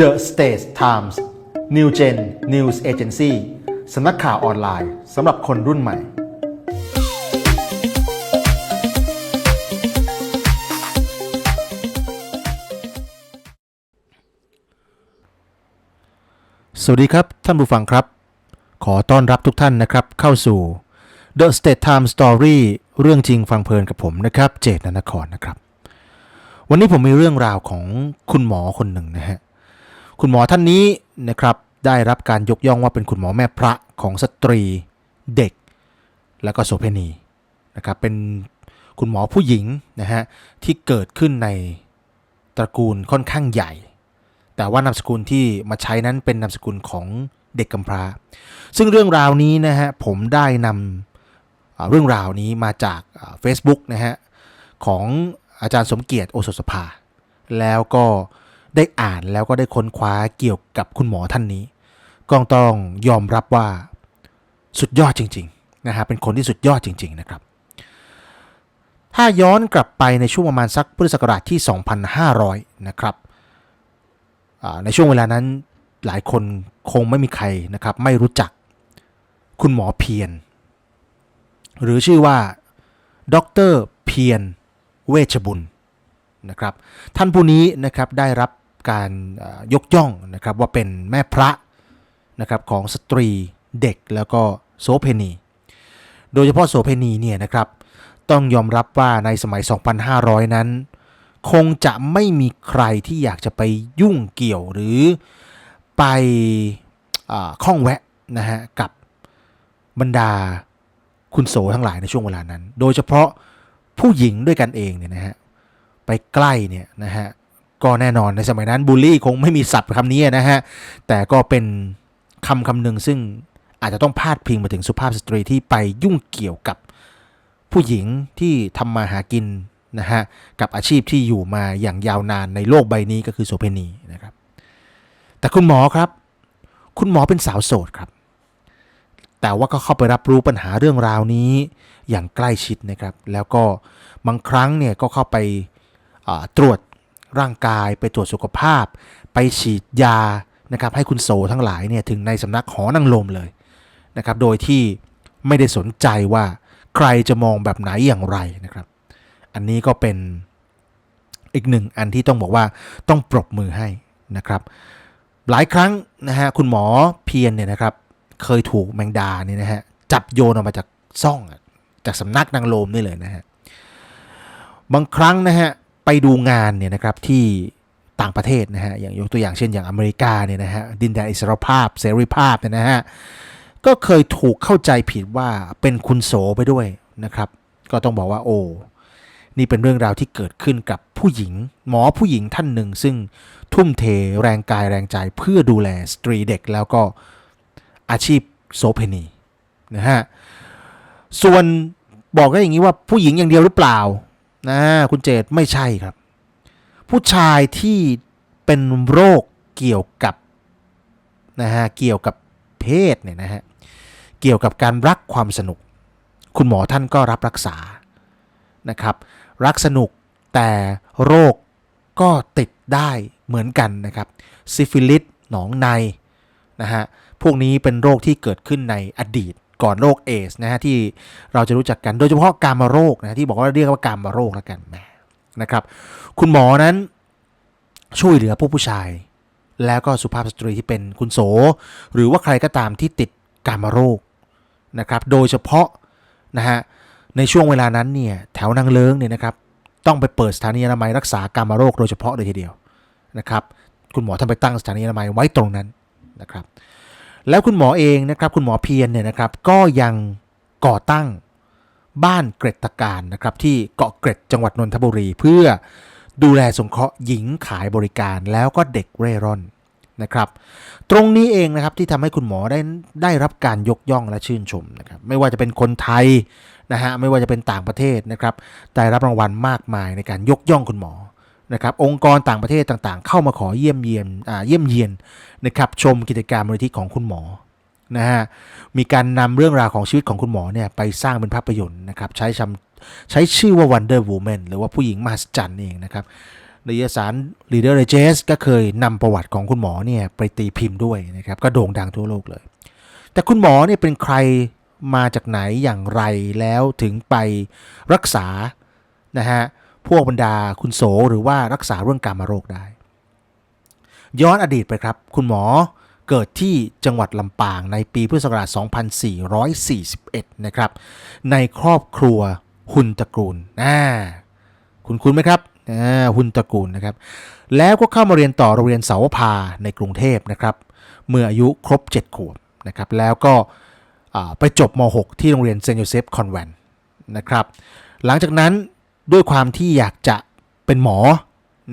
The State Times New Gen News Agency สำนักข่าวออนไลน์สำหรับคนรุ่นใหม่ สวัสดีครับ ท่านผู้ฟังครับ ขอต้อนรับทุกท่านนะครับเข้าสู่ The State Time Story เรื่องจริงฟังเพลินกับผมนะครับ เจตนานครนะครับ วันนี้ผมมีเรื่องราวของคุณหมอคนหนึ่งนะฮะ คุณหมอท่านนี้นะครับได้รับการยกย่องว่าเป็นคุณหมอแม่พระของสตรีเด็ก และก็โสเภณีนะครับเป็นคุณหมอผู้หญิงนะฮะที่เกิดขึ้นในตระกูลค่อนข้างใหญ่ แต่ว่านามสกุลที่มาใช้นั้นเป็นนามสกุลของเด็กกำพร้า ซึ่งเรื่องราวนี้นะฮะผมได้นำเรื่องราวนี้มาจาก Facebook นะฮะของอาจารย์สมเกียรติโอสถสภา แล้วก็ ได้อ่านแล้วก็ได้ค้นคว้าเกี่ยวกับคุณหมอท่านนี้ ก็ต้องยอมรับว่าสุดยอดจริงๆนะฮะเป็นคนที่สุดยอดจริง ๆนะครับ ถ้าย้อนกลับไปในช่วงประมาณสักพุทธศักราชที่ 2,500 นะครับในช่วงเวลานั้นหลายคนคงไม่มีใครนะครับ ไม่รู้จักคุณหมอเพียรหรือชื่อว่าดรเพียรเวชบุญนะครับ ท่านผู้นี้นะครับได้รับ การยกย่องนะครับว่าเป็นแม่พระนะครับของสตรีเด็กแล้วก็โสเพณี โดยเฉพาะโสเพณีเนี่ยนะครับต้องยอมรับว่าในสมัย 2,500 นั้น คงจะไม่มีใครที่อยากจะไปยุ่งเกี่ยวหรือไปข้องแวะนะฮะกับบรรดาคุณโสทั้งหลายในช่วงเวลานั้น โดยเฉพาะผู้หญิงด้วยกันเองเนี่ยนะฮะไปใกล้เนี่ยนะฮะ ก็แน่นอนในสมัยนั้นบูลลี่คงไม่มีศัพท์คำนี้นะฮะ แต่ก็เป็นคำคำหนึ่งซึ่งอาจจะต้องพาดพิงมาถึงสุภาพสตรีที่ไปยุ่งเกี่ยวกับผู้หญิงที่ทำมาหากินนะฮะกับอาชีพที่อยู่มาอย่างยาวนานในโลกใบนี้ก็คือโสเภณีนะครับ แต่คุณหมอครับ คุณหมอเป็นสาวโสดครับ แต่ว่าก็เข้าไปรับรู้ปัญหาเรื่องราวนี้อย่างใกล้ชิดนะครับ แล้วก็บางครั้งเนี่ยก็เข้าไปตรวจ ร่างกายไปตรวจสุขภาพ ไปฉีดยานะครับให้คุณโสทั้งหลายเนี่ยถึงในสำนักหอนางลมเลยนะครับโดยที่ไม่ได้สนใจว่าใครจะมองแบบไหนอย่างไรนะครับ อันนี้ก็เป็นอีกหนึ่งอันที่ต้องบอกว่าต้องปรบมือให้นะครับ หลายครั้งนะฮะคุณหมอเพียรเนี่ยนะครับเคยถูกแมงดาเนี่ยนะฮะจับโยนออกมาจากซ่องจากสำนักนางโลมนี่เลยนะฮะบางครั้งนะฮะ ไปดูงานเนี่ยนะครับที่ต่างประเทศนะฮะอย่างยกตัวอย่างเช่นอย่างอเมริกาเนี่ยนะฮะดินแดนอิสรภาพเสรีภาพเนี่ยนะฮะก็เคยถูกเข้าใจผิดว่าเป็นคุณโสไปด้วยนะครับ ก็ต้องบอกว่าโอ้นี่เป็นเรื่องราวที่เกิดขึ้นกับผู้หญิง หมอผู้หญิงท่านหนึ่ง ซึ่งทุ่มเทแรงกายแรงใจเพื่อดูแลสตรีเด็กแล้วก็อาชีพโสเพณีนะฮะส่วนบอกได้อย่างนี้ว่าผู้หญิงอย่างเดียวหรือเปล่า นะคุณเจตไม่ใช่ครับ ผู้ชายที่เป็นโรคเกี่ยวกับนะฮะเกี่ยวกับเพศเนี่ยนะฮะเกี่ยวกับการรักความสนุก คุณหมอท่านก็รับรักษานะครับ รักสนุกแต่โรคก็ติดได้เหมือนกันนะครับซิฟิลิสหนองในนะฮะพวกนี้เป็นโรคที่เกิดขึ้นในอดีต ก่อนโรคเอสนะฮะที่เราจะรู้จักกันโดยเฉพาะการมาโรคนะที่บอกว่าเรียกว่าการมาโรคแล้วกันแหมนะครับ คุณหมอนั้นช่วยเหลือผู้ผู้ชาย แล้วก็สุภาพสตรีที่เป็นคุณโส หรือว่าใครก็ตามที่ติดการมาโรคนะครับ โดยเฉพาะนะฮะในช่วงเวลานั้นเนี่ยแถวนางเลิ้งเนี่ยนะครับต้องไปเปิดสถานีอนามัยรักษาการมาโรคโดยเฉพาะเลยทีเดียวนะครับ คุณหมอท่านไปตั้งสถานีอนามัยไว้ตรงนั้นนะครับ แล้วคุณหมอเองนะครับคุณหมอเพียรเนี่ยนะครับก็ยังก่อตั้งบ้านเกรตการนะครับที่เกาะเกร็ดจังหวัดนนทบุรี เพื่อดูแลสงเคราะห์หญิงขายบริการแล้วก็เด็กเร่ร่อนนะครับ ตรงนี้เองนะครับที่ทำให้คุณหมอได้ได้รับการยกย่องและชื่นชมนะครับไม่ว่าจะเป็นคนไทยนะฮะไม่ว่าจะเป็นต่างประเทศนะครับได้รับรางวัลมากมายในการยกย่องคุณหมอ นะครับองค์กรต่างประเทศต่างๆ เข้ามาขอเยี่ยมเยียนเยี่ยมเยียนนะครับชมกิจการมูลนิธิของคุณหมอนะฮะมีการนำเรื่องราวของชีวิตของคุณหมอเนี่ยไปสร้างเป็นภาพยนตร์นะครับใช้ชำใช้ชื่อว่า Wonder Woman หรือว่าผู้หญิงมหัศจรรย์เองนะครับนิยสาร Reader Digest ก็เคยนำประวัติของคุณหมอเนี่ยไปตีพิมพ์ด้วยนะครับก็โด่งดังทั่วโลกเลย แต่คุณหมอเนี่ยเป็นใครมาจากไหนอย่างไรแล้วถึงไปรักษานะฮะ พวกบรรดาคุณโสหรือว่ารักษาเรื่องการมาโรคได้ ย้อนอดีตไปครับ คุณหมอเกิดที่จังหวัดลำปางในปีพุทธศักราช 2441 นะครับ ในครอบครัวหุนตระกูลอ่าคุณคุณไหมครับหุนตระกูลนะครับ แล้วก็เข้ามาเรียนต่อโรงเรียนเสาวภาในกรุงเทพนะครับ เมื่ออายุครบ 7 ขวบนะครับ แล้วก็ไปจบม .6 ที่โรงเรียนเซนต์โยเซฟคอนแวนนะครับ หลังจากนั้น ด้วยความที่อยากจะเป็นหมอ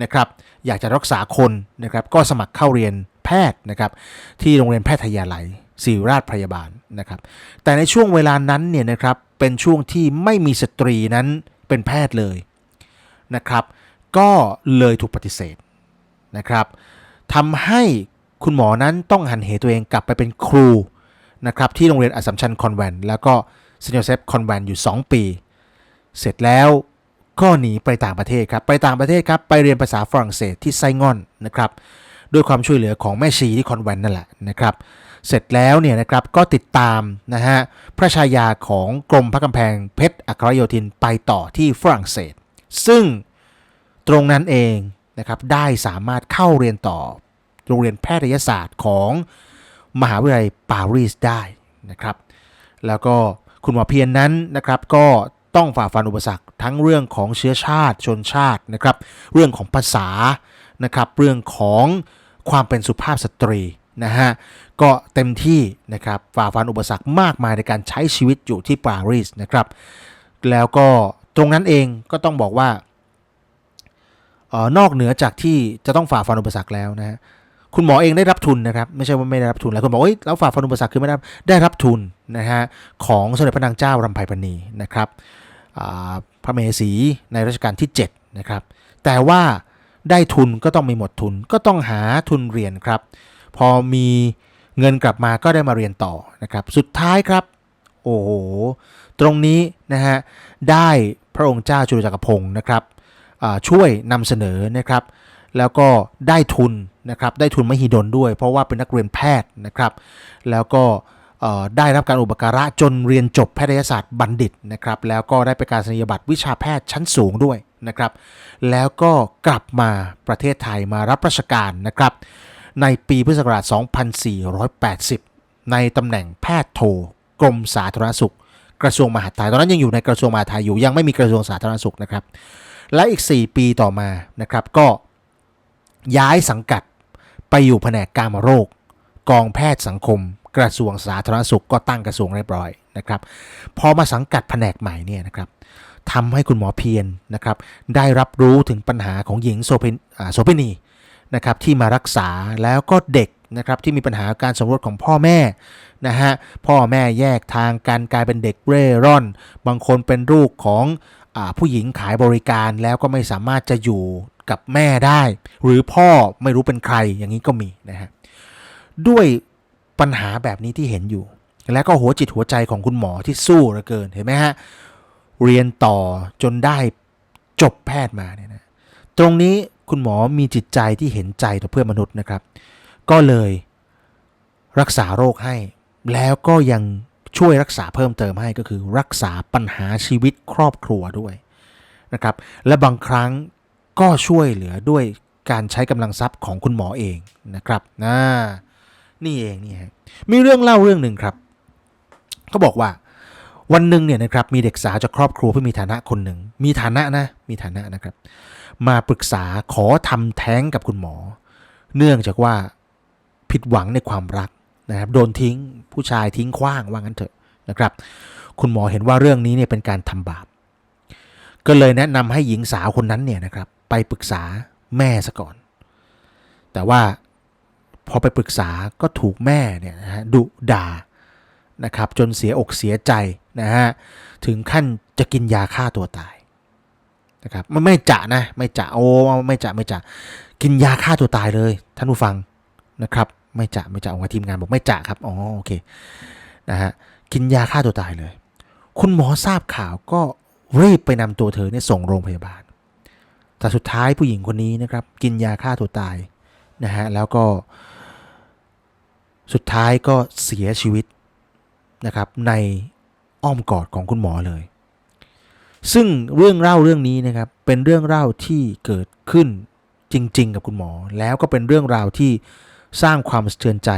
นะครับ อยากจะรักษาคนนะครับ ก็สมัครเข้าเรียนแพทย์นะครับ ที่โรงเรียนแพทยาลัยศิริราชพยาบาลนะครับ แต่ในช่วงเวลานั้นเนี่ยนะครับเป็นช่วงที่ไม่มีสตรีนั้นเป็นแพทย์เลยนะครับ ก็เลยถูกปฏิเสธนะครับทำให้คุณหมอนั้นต้องหันเหตัวเองกลับไปเป็นครูนะครับที่โรงเรียนอัสสัมชัญคอนแวนต์แล้วก็เซนต์โยเซฟคอนแวนต์อยู่ 2 ปี เสร็จแล้ว ก็หนีไปต่างประเทศครับ ไปต่างประเทศครับไปเรียนภาษาฝรั่งเศสที่ไซงอนนะครับด้วยความช่วยเหลือของแม่ชีที่คอนแวนต์นั่นแหละนะครับ เสร็จแล้วเนี่ยนะครับก็ติดตามนะฮะพระชายาของกรมพระกำแพงเพชรอัครโยธินไปต่อที่ฝรั่งเศส ซึ่งตรงนั้นเองนะครับได้สามารถเข้าเรียนต่อโรงเรียนแพทยศาสตร์ของมหาวิทยาลัยปารีสได้นะครับ แล้วก็คุณหมอเพียรนนั้นนะครับก็ ต้องฝ่าฟันอุปสรรคทั้งเรื่องของเชื้อชาติชนชาตินะครับ เรื่องของภาษานะครับ เรื่องของความเป็นสุภาพสตรีนะฮะก็เต็มที่นะครับฝ่าฟันอุปสรรคมากมายในการใช้ชีวิตอยู่ที่ปารีสนะครับ แล้วก็ตรงนั้นเองก็ต้องบอกว่าออนอกเหนือจากที่จะต้องฝ่าฟันอุปสรรคแล้วนะฮะคุณหมอเองได้รับทุนนะครับ ไม่ใช่ว่าไม่ได้รับทุนแล้วคุณบอกเอ้ยแล้วฝ่าฟันอุปสรรคคือไม่ได้ได้รับทุนนะฮะของสมเด็จพระนางเจ้ารำไพพรรณีนะครับ พระเหสีในรัชกาลที่7นะครับแต่ว่าได้ทุนก็ต้องมีหมดทุนก็ต้องหาทุนเรียนครับ พอมีเงินกลับมาก็ได้มาเรียนต่อนะครับ สุดท้ายครับ โอ้โห ตรงนี้นะฮะได้พระองค์เจ้าจุลจักรพงศ์นะครับช่วยนำเสนอนะครับ แล้วก็ได้ทุนนะครับได้ทุนมหิดลด้วย เพราะว่าเป็นนักเรียนแพทย์นะครับ แล้วก็ ได้รับการอุปการะจนเรียนจบแพทยศาสตร์บัณฑิตนะครับแล้วก็ได้ไปการสัญญาบัตรวิชาแพทย์ชั้นสูงด้วยนะครับแล้วก็กลับมาประเทศไทยมารับราชการนะครับในปีพุทธศักราช 2480 ในตำแหน่งแพทย์โทกรมสาธารณสุข กระทรวงมหาดไทยตอนนั้นยังอยู่ในกระทรวงมหาดไทยอยู่ยังไม่มีกระทรวงสาธารณสุขนะครับและอีก 4 ปีต่อมานะครับก็ย้ายสังกัดไปอยู่แผนกการมาโรค กองแพทย์สังคม กระทรวงสาธารณสุขก็ตั้งกระทรวงเรียบร้อยนะครับพอมาสังกัดแผนกใหม่เนี่ยนะครับทำให้คุณหมอเพียรนะครับ ได้รับรู้ถึงปัญหาของหญิงโสเภณอ่าโสเภณีนะครับที่มารักษาแล้วก็เด็กนะครับที่มีปัญหาการสมรสของพ่อแม่นะฮะพ่อแม่แยกทางกันกลายเป็นเด็กเร่ร่อน บางคนเป็นลูกของอผู้หญิงขายบริการแล้วก็ไม่สามารถจะอยู่กับแม่ได้ หรือพ่อไม่รู้เป็นใครอย่างนี้ก็มีนะฮะด้วย ปัญหาแบบนี้ที่เห็นอยู่ แล้วก็หัวจิตหัวใจของคุณหมอที่สู้เหลือเกินเห็นไหมฮะเรียนต่อจนได้จบแพทย์มาเนี่ยนะตรงนี้คุณหมอมีจิตใจที่เห็นใจต่อเพื่อนมนุษย์นะครับ ก็เลยรักษาโรคให้ แล้วก็ยังช่วยรักษาเพิ่มเติมให้ก็คือรักษาปัญหาชีวิตครอบครัวด้วยนะครับ และบางครั้งก็ช่วยเหลือด้วยการใช้กำลังทรัพย์ของคุณหมอเองนะครับนะ นี่เองนี่ฮะมีเรื่องเล่าเรื่องหนึ่งครับเขาบอกว่าวันหนึ่งเนี่ยนะครับมีเด็กสาวจากครอบครัวที่มีฐานะคนหนึ่ง มีฐานะนะมีฐานะนะครับ มาปรึกษาขอทำแท้งกับคุณหมอ เนื่องจากว่าผิดหวังในความรักนะครับโดนทิ้งผู้ชายทิ้งขว้างว่างั้นเถอะนะครับ คุณหมอเห็นว่าเรื่องนี้เนี่ยเป็นการทำบาปก็เลยแนะนำให้หญิงสาวคนนั้นเนี่ยนะครับ ไปปรึกษาแม่ซะก่อน แต่ว่า พอไปปรึกษาก็ถูกแม่เนี่ยนะฮะดุด่านะครับจนเสียอกเสียใจนะฮะถึงขั้นจะกินยาฆ่าตัวตายนะครับมันไม่จะนะไม่จะโอ้ไม่จะไม่จะกินยาฆ่าตัวตายเลยท่านผู้ฟังนะครับ ไม่จะไม่จะเอาทีมงานบอกไม่จะครับอ๋อโอเคนะฮะกินยาฆ่าตัวตายเลย คุณหมอทราบข่าวก็รีบไปนำตัวเธอเนี่ยส่งโรงพยาบาล แต่สุดท้ายผู้หญิงคนนี้นะครับ กินยาฆ่าตัวตายนะฮะแล้วก็ สุดท้ายก็เสียชีวิตนะครับในอ้อมกอดของคุณหมอเลย ซึ่งเรื่องเล่าเรื่องนี้นะครับเป็นเรื่องเล่าที่เกิดขึ้นจริง ๆ กับคุณหมอ แล้วก็เป็นเรื่องราวที่สร้างความสะเทือนใจ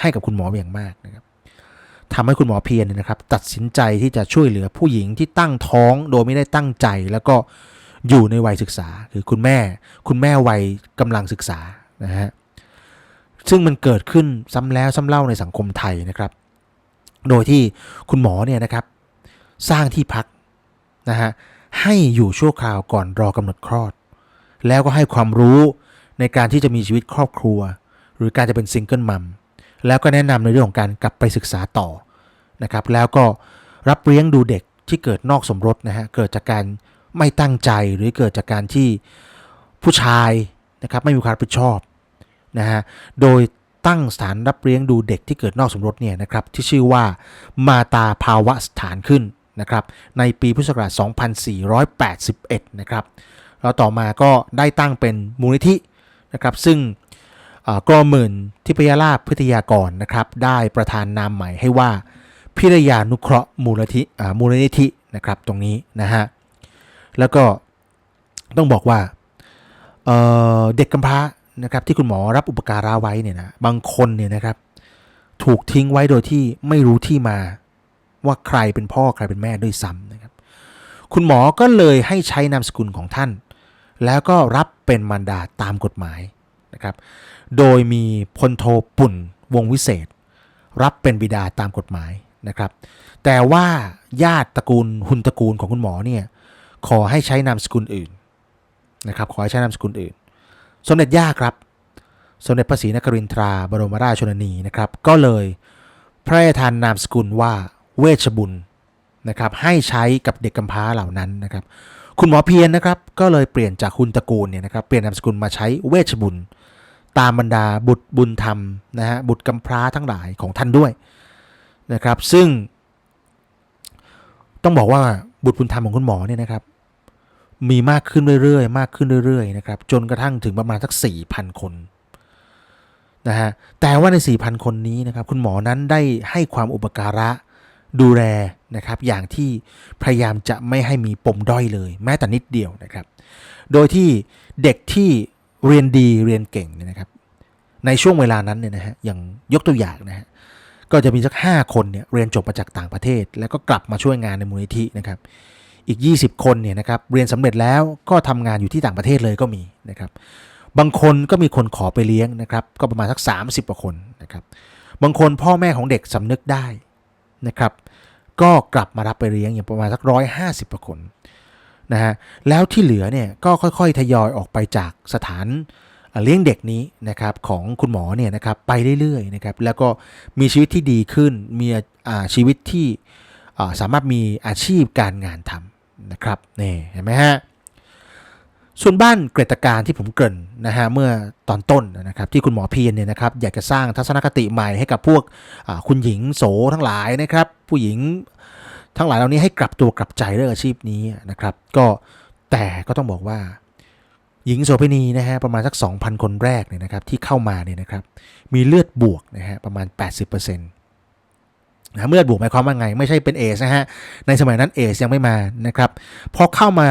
ให้กับคุณหมออย่างมากนะครับทำให้คุณหมอเพียรนนะครับ ตัดสินใจที่จะช่วยเหลือผู้หญิงที่ตั้งท้องโดยไม่ได้ตั้งใจ แล้วก็อยู่ในวัยศึกษา คือคุณแม่ คุณแม่วัยกำลังศึกษานะฮะ ซึ่งมันเกิดขึ้นซ้ำแล้วซ้ำเล่าในสังคมไทยนะครับ โดยที่คุณหมอเนี่ยนะครับ สร้างที่พักนะฮะให้อยู่ชั่วคราวก่อนรอกำหนดคลอด แล้วก็ให้ความรู้ในการที่จะมีชีวิตครอบครัว หรือการจะเป็นซิงเกิลมัมแล้วก็แนะนำในเรื่องของการกลับไปศึกษาต่อนะครับ แล้วก็รับเลี้ยงดูเด็กที่เกิดนอกสมรสนะฮะเกิดจากการไม่ตั้งใจหรือเกิดจากการที่ผู้ชายนะครับไม่มีความรับผิดชอบ นะฮะโดยตั้งสถานรับเลี้ยงดูเด็กที่เกิดนอกสมรสเนี่ยนะครับที่ชื่อว่ามาตาภาวะสถานขึ้นนะครับในปีพุทธศักราช 2481 นะครับแล้วต่อมาก็ได้ตั้งเป็นมูลนิธินะครับซึ่งกรมหมื่นทิพยราชพิทยากรนะครับได้ประธานนามใหม่ให้ว่าพิรยานุเคราะห์มูลนิธิมูลนิธินะครับตรงนี้นะฮะแล้วก็ต้องบอกว่าเเด็กกำพร้า นะครับที่คุณหมอรับอุปการะไว้เนี่ยนะบางคนเนี่ยนะครับ ถูกทิ้งไว้โดยที่ไม่รู้ที่มาว่าใครเป็นพ่อใครเป็นแม่ด้วยซ้ำนะครับ คุณหมอก็เลยให้ใช้นามสกุลของท่าน แล้วก็รับเป็นมารดาตามกฎหมายนะครับ โดยมีพลโทปุ่นวงวิเศษ รับเป็นบิดาตามกฎหมายนะครับ แต่ว่าญาติตระกูลหุนตระกูลของคุณหมอเนี่ยขอให้ใช้นามสกุลอื่นนะครับ ขอให้ใช้นามสกุลอื่น สมเด็จย่าครับ สมเด็จพระศรีนครินทราบรมราชชนนีนะครับ ก็เลยพระราชทานนามสกุลว่าเวชบุญนะครับให้ใช้กับเด็กกำพร้าเหล่านั้นนะครับ คุณหมอเพียรนะครับ ก็เลยเปลี่ยนจากคุณตระกูลเนี่ยนะครับเปลี่ยนนามสกุลมาใช้เวชบุญ ตามบรรดาบุตรบุญธรรมนะฮะบุตรกำพร้าทั้งหลายของท่านด้วยนะครับ ซึ่ง ต้องบอกว่าบุตรบุญธรรมของคุณหมอเนี่ยนะครับ มีมากขึ้นเรื่อยๆ มากขึ้นเรื่อยๆนะครับจนกระทั่งถึงประมาณสัก 4,000 คนนะฮะแต่ว่าใน 4,000 คนนี้นะครับคุณหมอนั้นได้ให้ความอุปการะดูแลนะครับอย่างที่พยายามจะไม่ให้มีปมด้อยเลย แม้แต่นิดเดียวนะครับ โดยที่เด็กที่เรียนดีเรียนเก่งเนี่ยนะครับ ในช่วงเวลานั้นเนี่ยนะฮะอย่างยกตัวอย่างนะฮะก็จะมีสัก 5 คนเนี่ยเรียนจบมาจากต่างประเทศ แล้วก็กลับมาช่วยงานในมูลนิธินะครับ อีก 20 คนเนี่ยนะครับเรียนสำเร็จแล้วก็ทำงานอยู่ที่ต่างประเทศเลยก็มีนะครับบางคนก็มีคนขอไปเลี้ยงนะครับก็ประมาณสัก 30กว่าคนนะครับบางคนพ่อแม่ของเด็กสำนึกได้นะครับก็กลับมารับไปเลี้ยงอย่างประมาณสักร้อยห้าสิบกว่าคนนะฮะแล้วที่เหลือเนี่ยก็ค่อยๆ ทยอยออกไปจากสถานเลี้ยงเด็กนี้นะครับของคุณหมอเนี่ยนะครับไปเรื่อยๆนะครับแล้วก็มีชีวิตที่ดีขึ้นมีชีวิตที่สามารถมีอาชีพการงานทำ นะครับนี่เห็นไหมฮะส่วนบ้านเกรตการที่ผมเกริ่นนะฮะเมื่อตอนต้นนะครับที่คุณหมอเพียรเนี่ยนะครับอยากจะสร้างทัศนคติใหม่ให้กับพวกคุณหญิงโสทั้งหลายนะครับ ผู้หญิงทั้งหลายเหล่านี้ให้กลับตัวกลับใจเรื่องอาชีพนี้นะครับ ก็แต่ก็ต้องบอกว่า หญิงโสเภณีนะฮะประมาณสัก 2,000 คนแรกเนี่ยนะครับที่เข้ามาเนี่ยนะครับมีเลือดบวกนะฮะประมาณ 80%นะเมื่อบวกหมายความว่าไง ไม่ใช่เป็นเอสนะฮะ ในสมัยนั้นเอสยังไม่มานะครับพอเข้ามา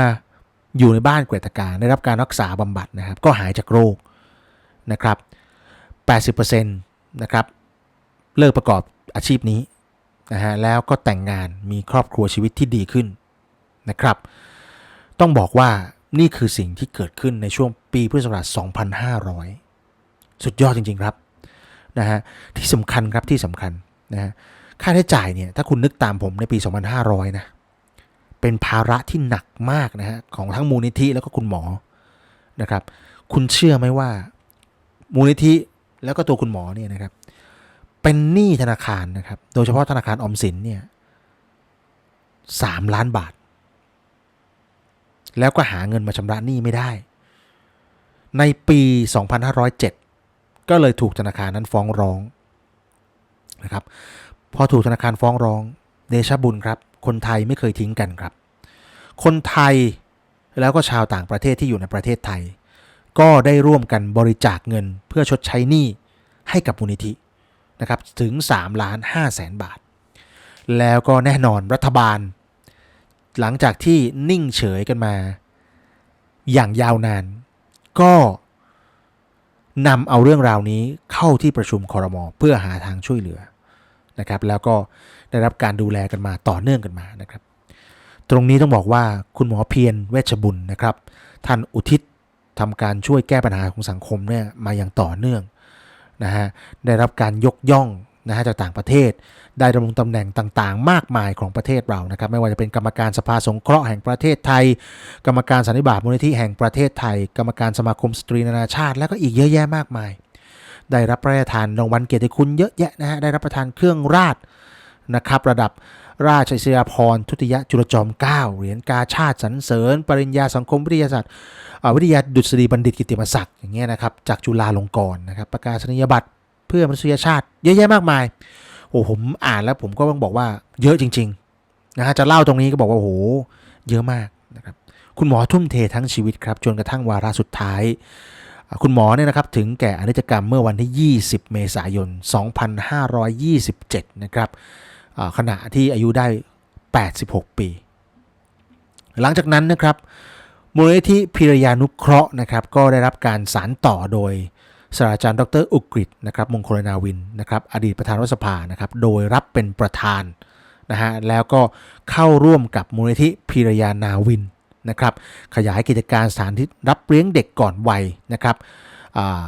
อยู่ในบ้านเกรตการได้รับการรักษาบำบัดนะครับ ก็หายจากโรคนะครับ80%นะครับเลิกประกอบอาชีพนี้นะฮะแล้วก็แต่งงานมีครอบครัวชีวิตที่ดีขึ้นนะครับ ต้องบอกว่านี่คือสิ่งที่เกิดขึ้นในช่วงปีพุทธศักราช 2500 สุดยอดจริง ๆ ครับนะฮะที่สำคัญครับที่สำคัญนะฮะ ค่าใช้จ่ายเนี่ยถ้าคุณนึกตามผมในปี 2500 นะ เป็นภาระที่หนักมากนะฮะของทั้งมูลนิธิแล้วก็คุณหมอนะครับ คุณเชื่อไหมว่ามูลนิธิแล้วก็ตัวคุณหมอเนี่ยนะครับ เป็นหนี้ธนาคารนะครับ โดยเฉพาะธนาคารออมสินเนี่ยสามล้านบาท แล้วก็หาเงินมาชำระหนี้ไม่ได้ ในปี 2507 ก็เลยถูกธนาคารนั้นฟ้องร้องนะครับ พอถูกธนาคารฟ้องร้องเดชบุญครับ คนไทยไม่เคยทิ้งกันครับ คนไทยแล้วก็ชาวต่างประเทศที่อยู่ในประเทศไทย ก็ได้ร่วมกันบริจาคเงินเพื่อชดใช้หนี้ให้กับมูลนิธินะครับถึง3ล้าน5แสนบาท แล้วก็แน่นอนรัฐบาล หลังจากที่นิ่งเฉยกันมา อย่างยาวนาน ก็นำเอาเรื่องราวนี้เข้าที่ประชุมคอรมอเพื่อหาทางช่วยเหลือ นะครับแล้วก็ได้รับการดูแลกันมาต่อเนื่องกันมานะครับ ตรงนี้ต้องบอกว่าคุณหมอเพียรเวชบุญนะครับ ท่านอุทิศทำการช่วยแก้ปัญหาของสังคมเนี่ยมาอย่างต่อเนื่องนะฮะได้รับการยกย่องนะฮะจากต่างประเทศ ได้ดำรงตำแหน่งต่างๆ มากมายของประเทศเรานะครับ ไม่ว่าจะเป็นกรรมการสภาสงเคราะห์แห่งประเทศไทย กรรมการสันนิบาตมูลนิธิแห่งประเทศไทย กรรมการสมาคมสตรีนานาชาติ และก็อีกเยอะแยะมากมาย ได้รับพระราชทานรางวัลเกียรติคุณเยอะแยะนะฮะได้รับประทานเครื่องราชนะครับระดับราชอิสริยาภรณ์ทุติยจุลจอมเกล้าเหรียญกาชาติสรรเสริญ ปริญญาสังคมวิทยาศาสตร์วิทยาดุษฎีบัณฑิตกิตติมศักดิ์อย่างเงี้ยนะครับจากจุฬาลงกรณ์นะครับประกาศนียบัตรเพื่อมนุษยชาติ เยอะแยะมากมายโอ้ผมอ่านแล้วผมก็ต้องบอกว่าเยอะจริงๆนะฮะจะเล่าตรงนี้ก็บอกว่าโอ้โหเยอะมากนะครับคุณหมอทุ่มเททั้งชีวิตครับจนกระทั่งวาระสุดท้าย คุณหมอเนี่ยนะครับถึงแก่อนิจกรรมเมื่อวันที่ 20 เมษายน 2527 นะครับขณะที่อายุได้ 86 ปี หลังจากนั้นนะครับมูลนิธิพิรยานุเคราะห์นะครับก็ได้รับการสารต่อโดยศาสตราจารย์ดรอุกฤษนะครับมงคลนาวินนะครับอดีตประธานรัฐสภานะครับโดยรับเป็นประธานนะฮะแล้วก็เข้าร่วมกับมูลนิธิพิรยานาวิน นะครับขยายกิจการสถานที่รับเลี้ยงเด็กก่อนวัยนะครับอ่า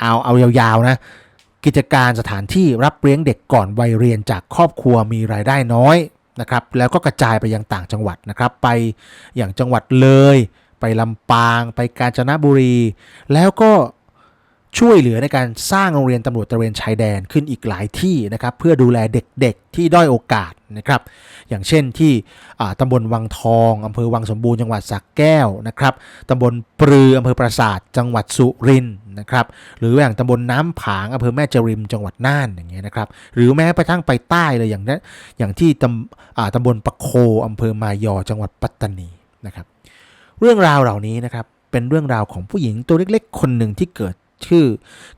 เอาเอายาวๆนะกิจการสถานที่รับเลี้ยงเด็กก่อนวัยเรียนจากครอบครัวมีรายได้น้อยนะครับแล้วก็กระจายไปยังต่างจังหวัดนะครับไปอย่างจังหวัดเลย ไปลำปาง ไปกาญจนบุรี แล้วก็ ช่วยเหลือในการสร้างโรงเรียนตำรวจตระเวนชายแดนขึ้นอีกหลายที่นะครับเพื่อดูแลเด็กๆที่ด้อยโอกาสนะครับอย่างเช่นที่ตำบลวังทองอำเภอวังสมบูรณ์จังหวัดสักแก้วนะครับตำบลปรืออำเภอปราสาทจังหวัดสุรินทร์นะครับหรืออย่างตำบลน้ำผางอำเภอแม่จริมจังหวัดน่านอย่างเงี้ยนะครับหรือแม้กระทั่งไปใต้เลยอย่างนั้นอย่างที่ตำตำบลปะโคอำเภอมายอจังหวัดปัตตานีนะครับเรื่องราวเหล่านี้นะครับเป็นเรื่องราวของผู้หญิงตัวเล็กๆ คนหนึ่งที่เกิด ชื่อ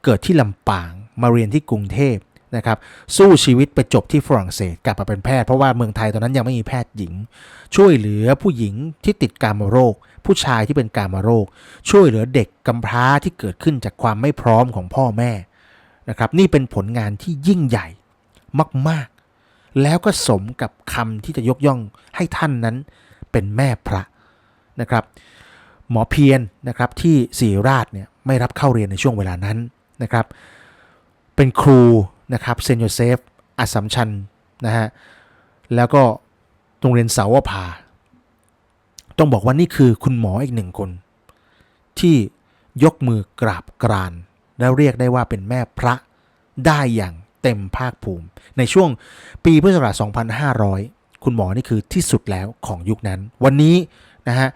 เกิดที่ลำปาง มาเรียนที่กรุงเทพนะครับสู้ชีวิตไปจบที่ฝรั่งเศสกลับมาเป็นแพทย์เพราะว่าเมืองไทยตอนนั้นยังไม่มีแพทย์หญิง ช่วยเหลือผู้หญิงที่ติดกามโรค ผู้ชายที่เป็นกามโรค ช่วยเหลือเด็กกำพร้าที่เกิดขึ้นจากความไม่พร้อมของพ่อแม่นะครับนี่เป็นผลงานที่ยิ่งใหญ่มากๆ แล้วก็สมกับคำที่จะยกย่องให้ท่านนั้นเป็นแม่พระนะครับหมอเพียรนะครับที่ศรีราชเนี่ย ไม่รับเข้าเรียนในช่วงเวลานั้นนะครับ เป็นครูนะครับเซนโยเซฟอัสสัมชัญนะฮะแล้วก็โรงเรียนเสาวภาต้องบอกว่านี่คือคุณหมออีกหนึ่งคน ที่ยกมือกราบกราน แล้วเรียกได้ว่าเป็นแม่พระได้อย่างเต็มภาคภูมิ ในช่วงปีพุทธศักราช 2500 คุณหมอนี่คือที่สุดแล้วของยุคนั้น วันนี้นะฮะ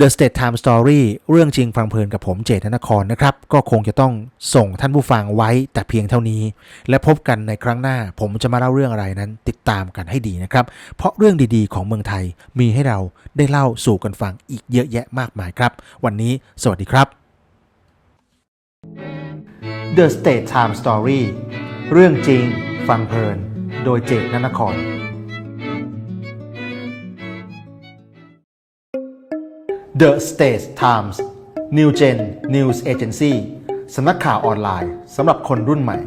The State Time Story เรื่องจริงฟังเพลินกับผมเจตนครนะครับ ก็คงจะต้องส่งท่านผู้ฟังไว้แต่เพียงเท่านี้ และพบกันในครั้งหน้าผมจะมาเล่าเรื่องอะไรนั้นติดตามกันให้ดีนะครับ เพราะเรื่องดีๆของเมืองไทยมีให้เราได้เล่าสู่กันฟังอีกเยอะแยะมากมายครับ วันนี้สวัสดีครับ The State Time Story เรื่องจริงฟังเพลิน โดยเจตนคร The States Times New Gen News Agency สำนักข่าวออนไลน์สำหรับคนรุ่นใหม่